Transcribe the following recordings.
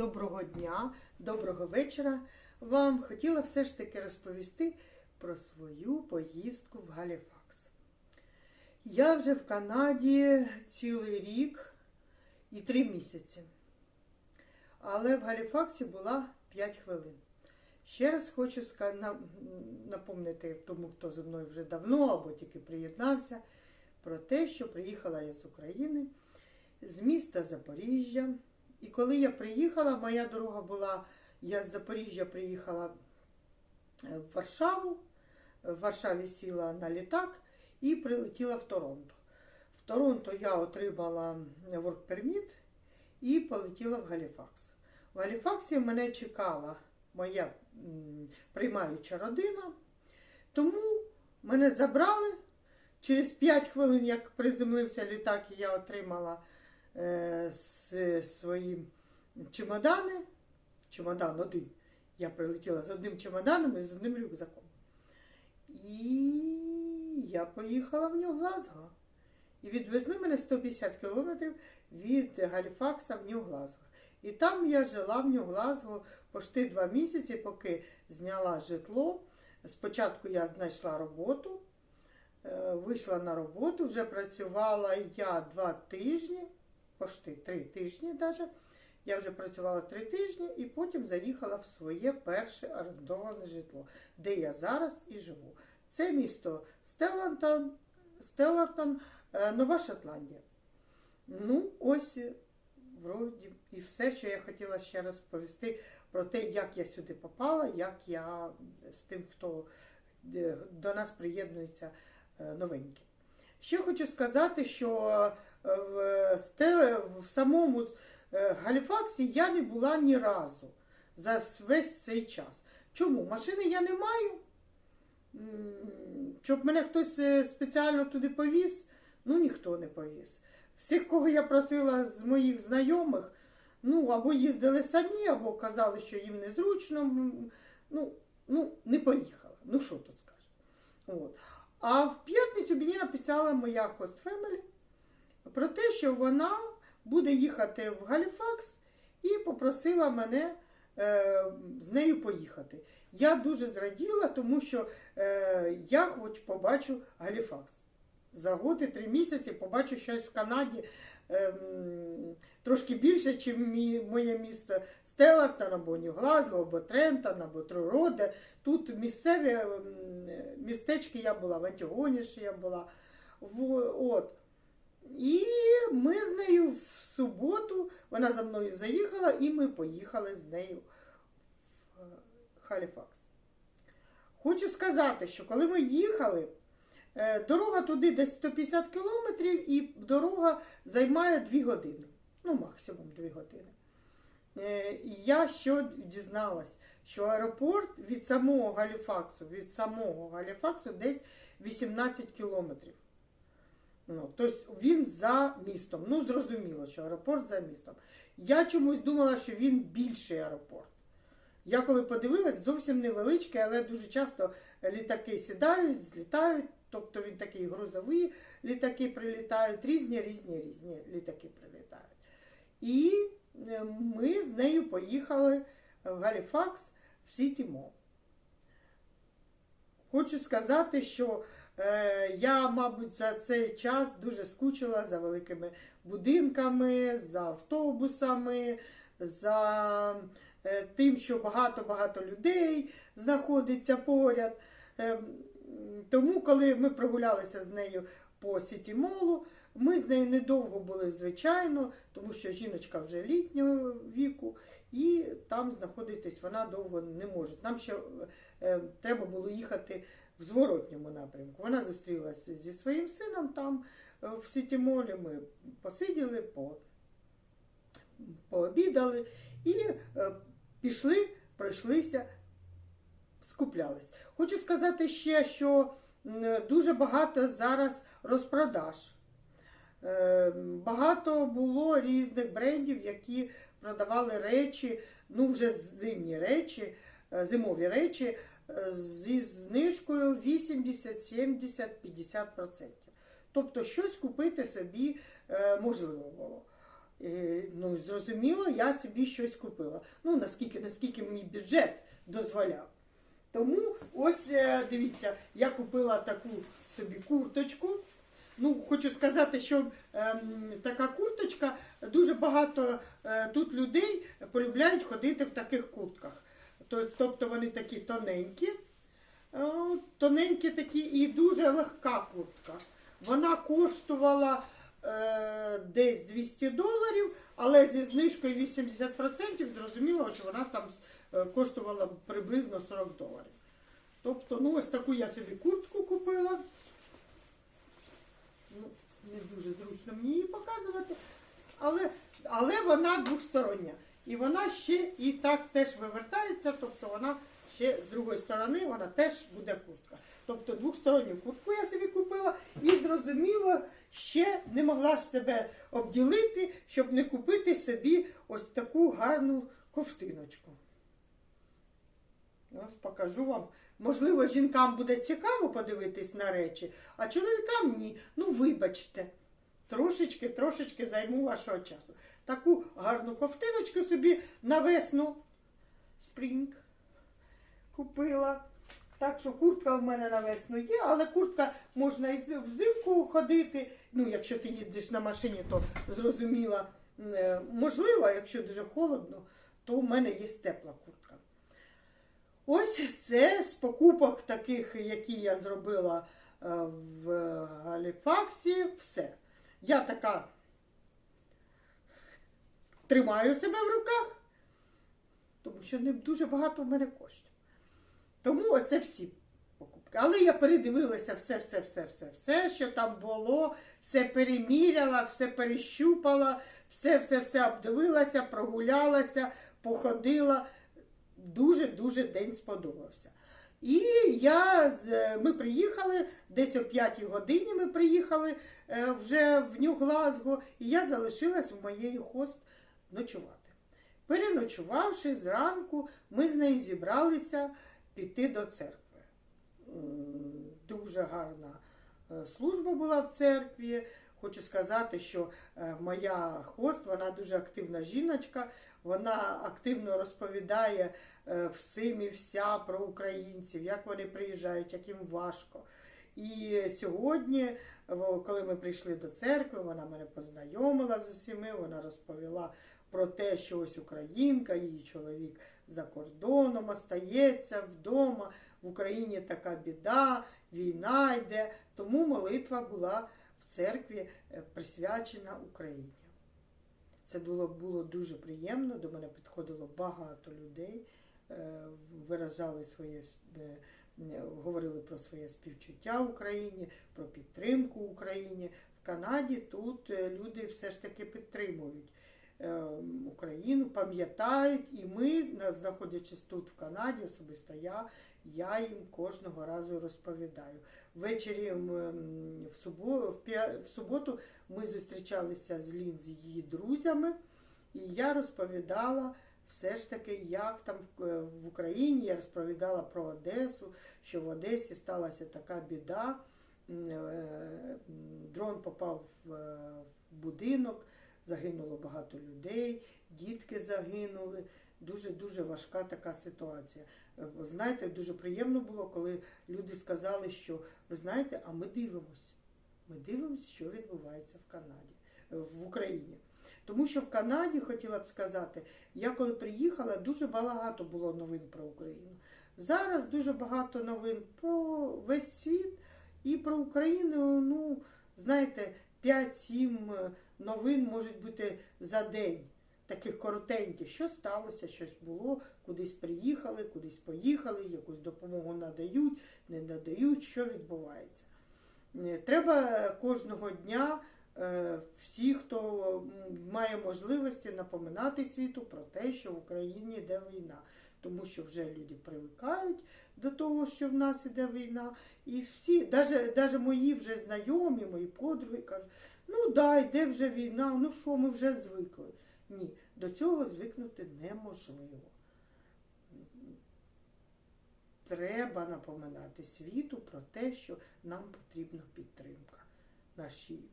доброго дня, доброго вечора. Вам хотіла все ж таки розповісти про свою поїздку в Галіфакс. Я вже в Канаді цілий рік і три місяці. Але в Галіфаксі була 5 хвилин. Ще раз хочу напомнити тому, хто зі мною вже давно або тільки приєднався, про те, що приїхала я з України, з міста Запоріжжя. І коли я приїхала, моя дорога була, я з Запоріжжя приїхала е, в Варшаву, в Варшаві сіла на літак і прилетіла в Торонто. В Торонто я отримала permit і полетіла в Галіфакс. В Галіфаксі мене чекала моя приймаюча родина, тому мене забрали. Через 5 хвилин, як приземлився літак, і я отримала з свої чемодани. Чемодан один. Я прилетіла з одним чемоданом і з одним рюкзаком. І я поїхала в Нью-Глазго. І відвезли мене 150 кілометрів від Галіфакса в Нью-Глазго. І там я жила в Нью-Глазго почти два місяці, поки зняла житло. Спочатку я знайшла роботу, е, вийшла на роботу, вже працювала я два тижні, почти три тижні навіть. Я вже працювала три тижні і потім заїхала в своє перше орендоване житло, де я зараз і живу. Це місто Стеллантон, Стеллартон, е, Нова Шотландія. Ну, ось е, вроді і все, що я хотіла ще розповісти про те, як я сюди попала, як я з тим, хто е, до нас приєднується новенький. Ще хочу сказати, що в, Сте- в самому е, Галіфаксі я не була ні разу за весь цей час. Чому? Машини я не маю. Щоб мене хтось е, спеціально туди повіз, ну ніхто не повіз. Всіх, кого я просила з моїх знайомих, ну або їздили самі, або казали, що їм незручно. Ну, ну не поїхала. Ну що тут скажеш? От. А в п'ятницю мені написала моя хост Family про те, що вона буде їхати в Галіфакс і попросила мене е, з нею поїхати. Я дуже зраділа, тому що е, я хоч побачу Галіфакс. За год і три місяці побачу щось в Канаді ем, трошки більше, ніж моє місто Стеллартон, або Нью-Глазго, або Трентон, або Труроде. Тут місцеві ем, містечки я була, в Антігоні я була. В, от. І ми з нею в суботу, вона за мною заїхала, і ми поїхали з нею в е, Халіфакс. Хочу сказати, що коли ми їхали, е, дорога туди десь 150 кілометрів, і дорога займає 2 години. Ну, максимум 2 години. Е, я що дізналась, що аеропорт від самого Галіфаксу, від самого Галіфаксу десь 18 кілометрів. Ну, тобто він за містом. Ну, зрозуміло, що аеропорт за містом. Я чомусь думала, що він більший аеропорт. Я коли подивилась, зовсім невеличкий, але дуже часто літаки сідають, злітають. Тобто він такий грузовий, літаки прилітають, різні, різні, різні літаки прилітають. І е, ми з нею поїхали в Галіфакс в Сіті Мол. Хочу сказати, що я, мабуть, за цей час дуже скучила за великими будинками, за автобусами, за е, тим, що багато-багато людей знаходиться поряд. Е, тому, коли ми прогулялися з нею по Сіті Молу, ми з нею недовго були, звичайно, тому що жіночка вже літнього віку, і там знаходитись вона довго не може. Нам ще е, треба було їхати в зворотньому напрямку. Вона зустрілася зі своїм сином там е, в Сіті Молі. Ми посиділи, по, пообідали і е, пішли, пройшлися, скуплялись. Хочу сказати ще, що дуже багато зараз розпродаж. Е, Багато було різних брендів, які продавали речі, ну вже зимні речі, зимові речі зі знижкою 80, 70, 50%. Тобто щось купити собі е, можливо було. е, ну, зрозуміло, я собі щось купила. Ну, наскільки, наскільки мій бюджет дозволяв. Тому ось е, дивіться, я купила таку собі курточку. Ну, хочу сказати, що ем, така курточка, дуже багато е, тут людей полюбляють ходити в таких куртках. То- Тобто вони такі тоненькі, е, тоненькі такі і дуже легка куртка. Вона коштувала е, десь 200 доларів, але зі знижкою 80% зрозуміло, що вона там е, коштувала приблизно 40 доларів. Тобто, ну ось таку я собі куртку купила. Ну, не дуже зручно мені її показувати, але, але вона двостороння. І вона ще і так теж вивертається, тобто вона ще з другої сторони вона теж буде куртка. Тобто двосторонню куртку я собі купила і зрозуміло, ще не могла себе обділити, щоб не купити собі ось таку гарну ковтиночку. Ось покажу вам. Можливо, жінкам буде цікаво подивитись на речі, а чоловікам ні. Ну, вибачте, трошечки, трошечки займу вашого часу. Таку гарну ковтиночку собі на весну спрінг купила. Так що куртка в мене на весну є, але куртка можна і взимку ходити. Ну, якщо ти їздиш на машині, то зрозуміло, е, можливо, якщо дуже холодно, то в мене є тепла куртка. Ось це з покупок таких, які я зробила е, в Галіфаксі. Все. Я така тримаю себе в руках, тому що не дуже багато в мене коштів. Тому оце всі покупки. Але я передивилася все, все, все, все, все, що там було, все переміряла, все перещупала, все, все, все обдивилася, прогулялася, походила. Дуже-дуже день сподобався. І я, ми приїхали, десь о 5 годині ми приїхали е, вже в Нью-Глазго, і я залишилась в моєї хост ночувати. Переночувавши зранку, ми з нею зібралися піти до церкви. Дуже гарна е, служба була в церкві. Хочу сказати, що е, моя хост, вона дуже активна жіночка, вона активно розповідає е, всім і вся про українців, як вони приїжджають, як їм важко. І сьогодні, коли ми прийшли до церкви, вона мене познайомила з усіми, вона розповіла про те, що ось українка, її чоловік за кордоном остається вдома. В Україні така біда, війна йде. Тому молитва була в церкві е, присвячена Україні. Це було, було дуже приємно. До мене підходило багато людей, е, виражали своє е, говорили про своє співчуття Україні, про підтримку Україні. В Канаді тут люди все ж таки підтримують Україну, пам'ятають, і ми, знаходячись тут в Канаді, особисто я, я їм кожного разу розповідаю. Ввечері в, субо, в, суботу ми зустрічалися з Лін з її друзями, і я розповідала все ж таки, як там в- е, Україні. Я розповідала про Одесу, що в Одесі сталася така біда. Е, Дрон попав е, в будинок, загинуло багато людей, дітки загинули. Дуже дуже важка така ситуація. Е, Знаєте, дуже приємно було, коли люди сказали, що ви знаєте, а ми дивимося. Ми дивимося, що відбувається в Канаді, е, в Україні. Тому що в Канаді, хотіла б сказати, я коли приїхала, дуже багато було новин про Україну. Зараз дуже багато новин про весь світ і про Україну. Ну, знаєте, 5-7 новин можуть бути за день. Таких коротеньких, що сталося, щось було, кудись приїхали, кудись поїхали, якусь допомогу надають, не надають, що відбувається. Е, Треба кожного дня е, всі, хто має можливості напоминати світу про те, що в Україні йде війна. Тому що вже люди привикають до того, що в нас іде війна. І всі, навіть, мої вже знайомі, мої подруги кажуть, ну да, йде вже війна, ну що, ми вже звикли. Ні, до цього звикнути неможливо. Треба напоминати світу про те, що нам потрібна підтримка. Нашій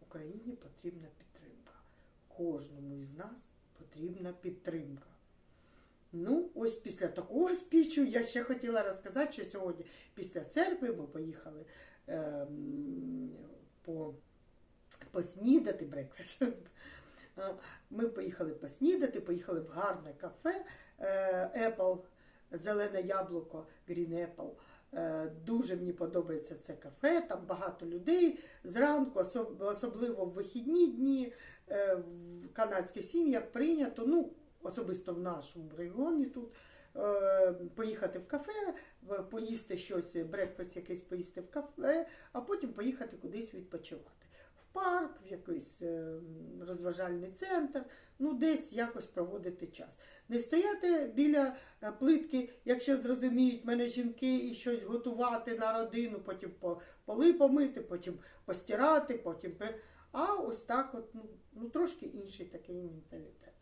Україні потрібна підтримка. кожному із нас потрібна підтримка. Ну, ось після такого спічу я ще хотіла розказати, що сьогодні після церкви ми поїхали ем, по, поснідати брекфест. Ми поїхали поснідати, поїхали в гарне кафе е, Apple, зелене яблуко, Green Apple. Е, Дуже мені подобається це кафе, там багато людей зранку, особливо в вихідні дні е, в канадських сім'ях прийнято, ну, особисто в нашому регіоні тут, поїхати в кафе, поїсти щось, брекфест якийсь поїсти в кафе, а потім поїхати кудись відпочивати. Парк, в якийсь е, розважальний центр, ну десь якось проводити час. Не стояти біля е, плитки, якщо зрозуміють мене жінки і щось готувати на родину, потім поли помити, потім постирати, потім. А ось так, от, ну, ну трошки інший такий менталітет.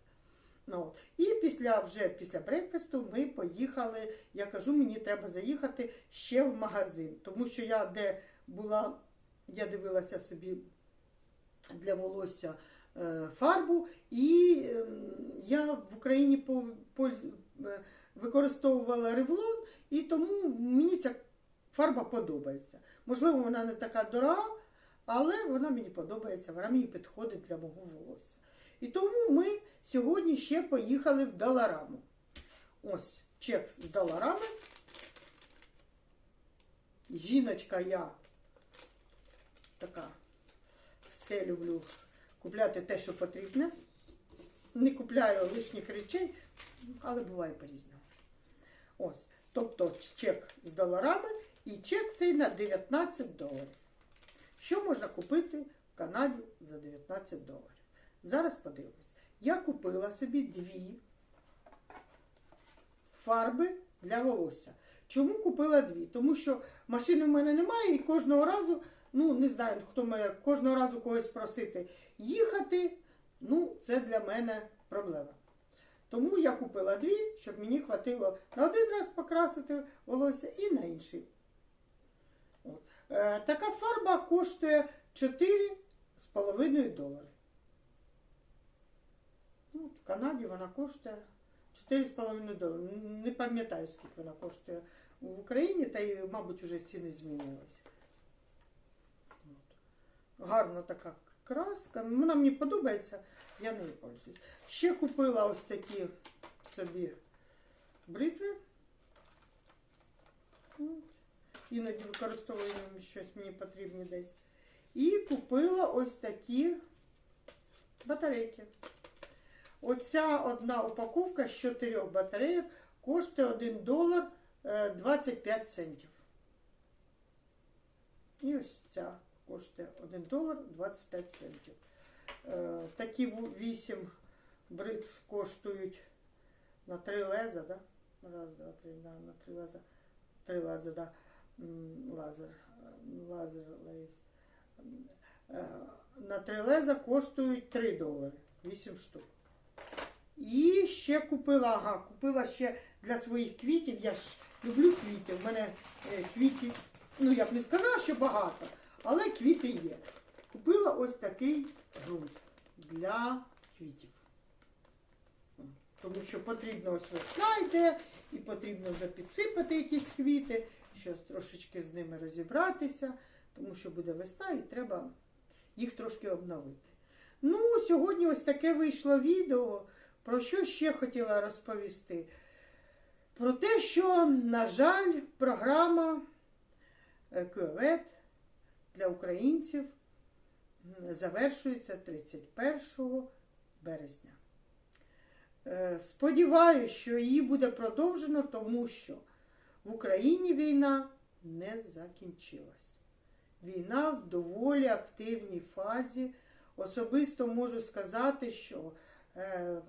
Ну, от. І після вже після брекфесту ми поїхали. Я кажу, мені треба заїхати ще в магазин, тому що я де була, я дивилася собі для волосся е, фарбу, і ем, я в Україні е, використовувала ревлон, і тому мені ця фарба подобається. Можливо, вона не така дорога, але вона мені подобається, вона мені підходить для мого волосся. І тому ми сьогодні ще поїхали в Далараму. Ось чек з Даларами. Жіночка я така. Все люблю купляти те, що потрібне. Не купляю лишніх речей, але буває по-різному. Ось. Тобто чек з доларами і чек цей на 19 доларів. Що можна купити в Канаді за 19 доларів? Зараз подивимось. Я купила собі дві фарби для волосся. Чому купила дві? Тому що машини в мене немає і кожного разу, ну не знаю, хто мене кожного разу когось просити їхати, ну це для мене проблема. Тому я купила дві, щоб мені хватило на один раз покрасити волосся і на інший. Е, така фарба коштує 4,5 долари. Ну, в Канаді вона коштує 4,5 долари. Не пам'ятаю, скільки вона коштує в Україні, та й, мабуть, вже ціни змінилися. Гарна така краска. Вона мені подобається, я нею пользуюсь. Ще купила ось такі собі бритви. Іноді використовую щось мені потрібне десь. І купила ось такі батарейки. Оця одна упаковка з чотирьох батарейок коштує 1 долар е, 25 центів. І ось ця коштує 1 долар 25 центів. Е, Такі 8 бритв коштують на 3 леза, да? Раз, два, три, да, на 3 леза. 3 леза, да. Лазер. Лазер лейс. Е, На 3 леза коштують 3 долари. 8 штук. І ще купила, ага, купила ще для своїх квітів. Я ж люблю квіти. У мене е, квітів, ну я б не сказала, що багато, але квіти є. Купила ось такий ґрунт для квітів. Тому що потрібно ось весна йде, і потрібно вже підсипати якісь квіти, щось трошечки з ними розібратися, тому що буде весна і треба їх трошки обновити. Ну, сьогодні ось таке вийшло відео. Про що ще хотіла розповісти? Про те, що, на жаль, програма е, Кювет для українців завершується 31 березня. Е, Сподіваюсь, що її буде продовжено, тому що в Україні війна не закінчилась. Війна в доволі активній фазі. Особисто можу сказати, що е,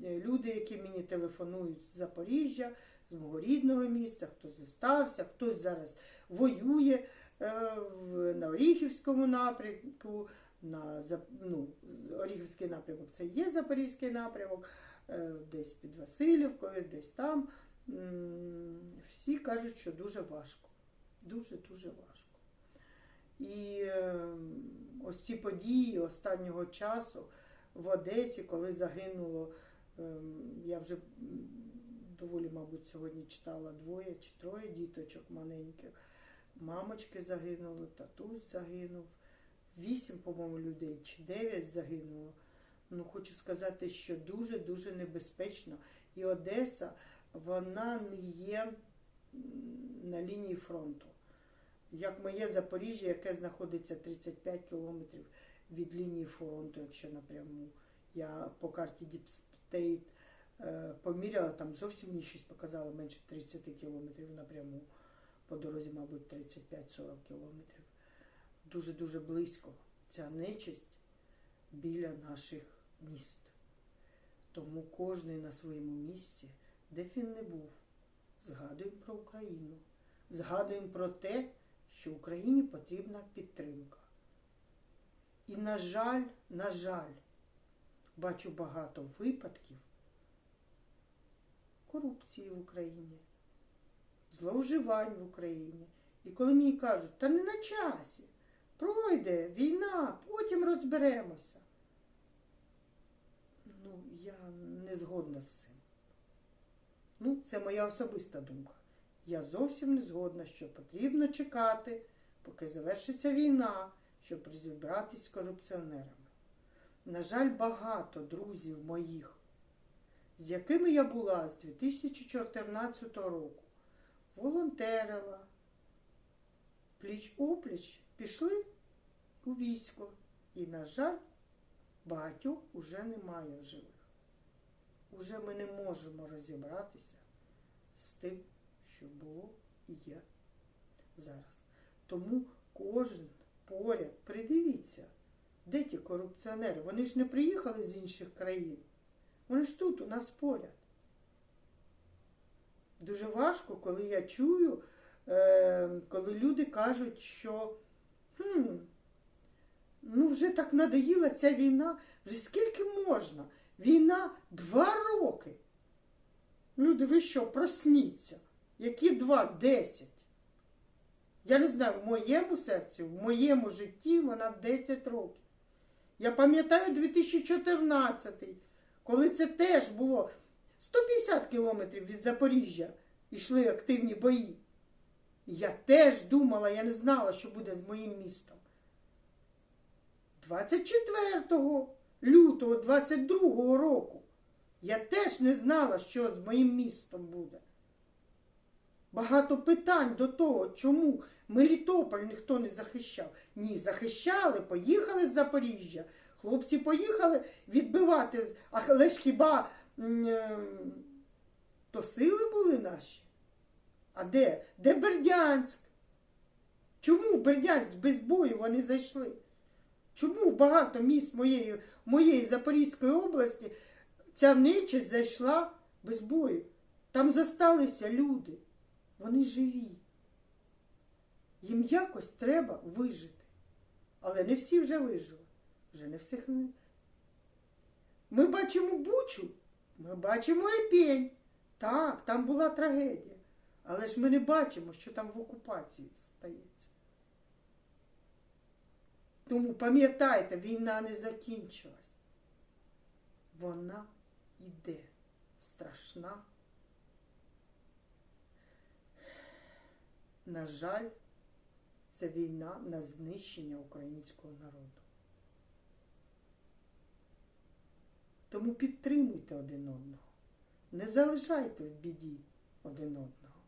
люди, які мені телефонують з Запоріжжя, з мого рідного міста, хто зостався, хтось зараз воює на Оріхівському напрямку, на ну, Оріхівський напрямок це є Запорізький напрямок, е, десь під Васильівкою, десь там. Всі кажуть, що дуже важко. Дуже-дуже важко. І е, ось ці події останнього часу в Одесі, коли загинуло, я вже доволі, мабуть, сьогодні читала двоє чи троє діточок маленьких. Мамочки загинули, татусь загинув. Вісім, по-моєму, людей чи дев'ять загинуло. Ну, хочу сказати, що дуже-дуже небезпечно. І Одеса, вона не є на лінії фронту. Як моє Запоріжжя, яке знаходиться 35 кілометрів від лінії фронту, якщо напряму. Я по карті е, поміряла, там зовсім мені щось показало менше 30 кілометрів напряму. По дорозі, мабуть, 35-40 кілометрів. Дуже-дуже близько ця нечисть біля наших міст. Тому кожен на своєму місці, де він не був, згадуємо про Україну, згадуємо про те, що Україні потрібна підтримка. І, на жаль, на жаль, бачу багато випадків корупції в Україні, зловживань в Україні. І коли мені кажуть, та не на часі, пройде війна, потім розберемося. Ну, я не згодна з цим. Ну, це моя особиста думка. Я зовсім не згодна, що потрібно чекати, поки завершиться війна, щоб розібратись з корупціонерами. На жаль, багато друзів моїх, з якими я була з 2014 року, волонтерила, пліч опліч пішли у військо. І, на жаль, багатьох уже немає в живих. Уже ми не можемо розібратися з тим, що було і є зараз. Тому кожен поряд, придивіться, де ті корупціонери? Вони ж не приїхали з інших країн. Вони ж тут, у нас поряд. Дуже важко, коли я чую, е, коли люди кажуть, що хм, ну вже так надоїла ця війна, вже скільки можна? Війна два роки. Люди, ви що, просніться? Які два? Десять. Я не знаю, в моєму серці, в моєму житті вона 10 років. Я пам'ятаю 2014, коли це теж було 150 кілометрів від Запоріжжя йшли активні бої. Я теж думала, я не знала, що буде з моїм містом. 24 лютого 22 року я теж не знала, що з моїм містом буде. Багато питань до того, чому Мелітополь ніхто не захищав. Ні, захищали, поїхали з Запоріжжя. Хлопці поїхали відбивати. Але ж хіба то сили були наші? А де? Де Бердянськ? Чому в Бердянськ без бою вони зайшли? Чому в багато міст моєї, моєї Запорізької області ця нечисть зайшла без бою? Там зосталися люди. Вони живі. Їм якось треба вижити. Але не всі вже вижили. Вже не всіх. Ми бачимо Бучу, ми бачимо Ірпінь. Так, там була трагедія. Але ж ми не бачимо, що там в окупації стається. Тому пам'ятайте, війна не закінчилась. Вона йде страшна. На жаль, це війна на знищення українського народу. Тому підтримуйте один одного. Не залишайте в біді один одного.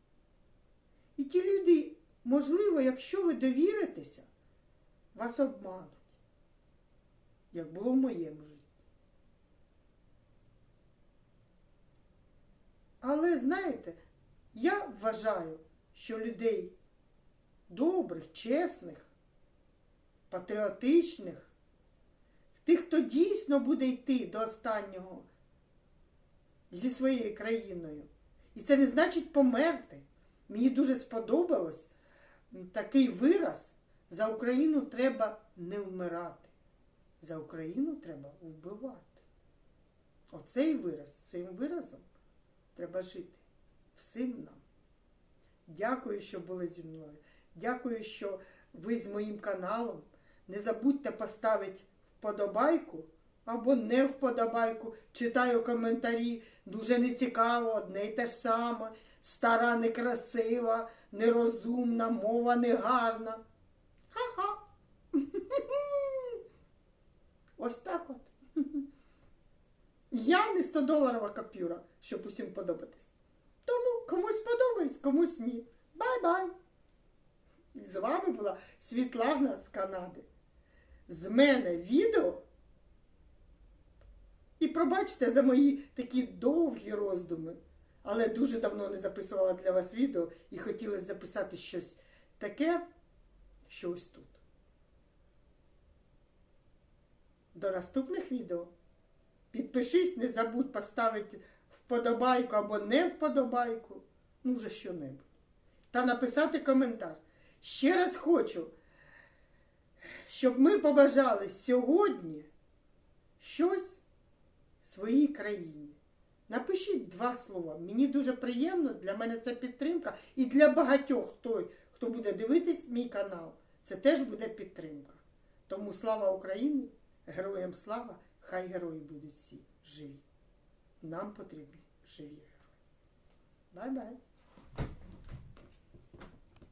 І ті люди, можливо, якщо ви довіритеся, вас обмануть, як було в моєму житті. Але знаєте, я вважаю, що людей добрих, чесних, патріотичних, тих, хто дійсно буде йти до останнього зі своєю країною. І це не значить померти. Мені дуже сподобалось такий вираз. За Україну треба не вмирати. За Україну треба вбивати. Оцей вираз, цим виразом треба жити всім нам. Дякую, що були зі мною. Дякую, що ви з моїм каналом. Не забудьте поставити вподобайку, або не вподобайку, читаю коментарі, дуже нецікаво, одне й те ж саме, стара некрасива, нерозумна, мова негарна. Ха-ха. Ось так от. Я не 100 доларова копюра, щоб усім подобатись. Тому комусь подобається, комусь ні. Бай-бай! З вами була Світлана з Канади. З мене відео. І пробачте за мої такі довгі роздуми. Але дуже давно не записувала для вас відео і хотілося записати щось таке, що ось тут. До наступних відео. Підпишись, не забудь поставити вподобайку або не вподобайку. Ну, вже що-небудь. Та написати коментар. Ще раз хочу, щоб ми побажали сьогодні щось своїй країні. Напишіть два слова. Мені дуже приємно, для мене це підтримка. І для багатьох, хто, хто буде дивитись мій канал, це теж буде підтримка. Тому слава Україні! Героям слава! Хай герої будуть всі живі. Нам потрібні живі герої. Бай-бай!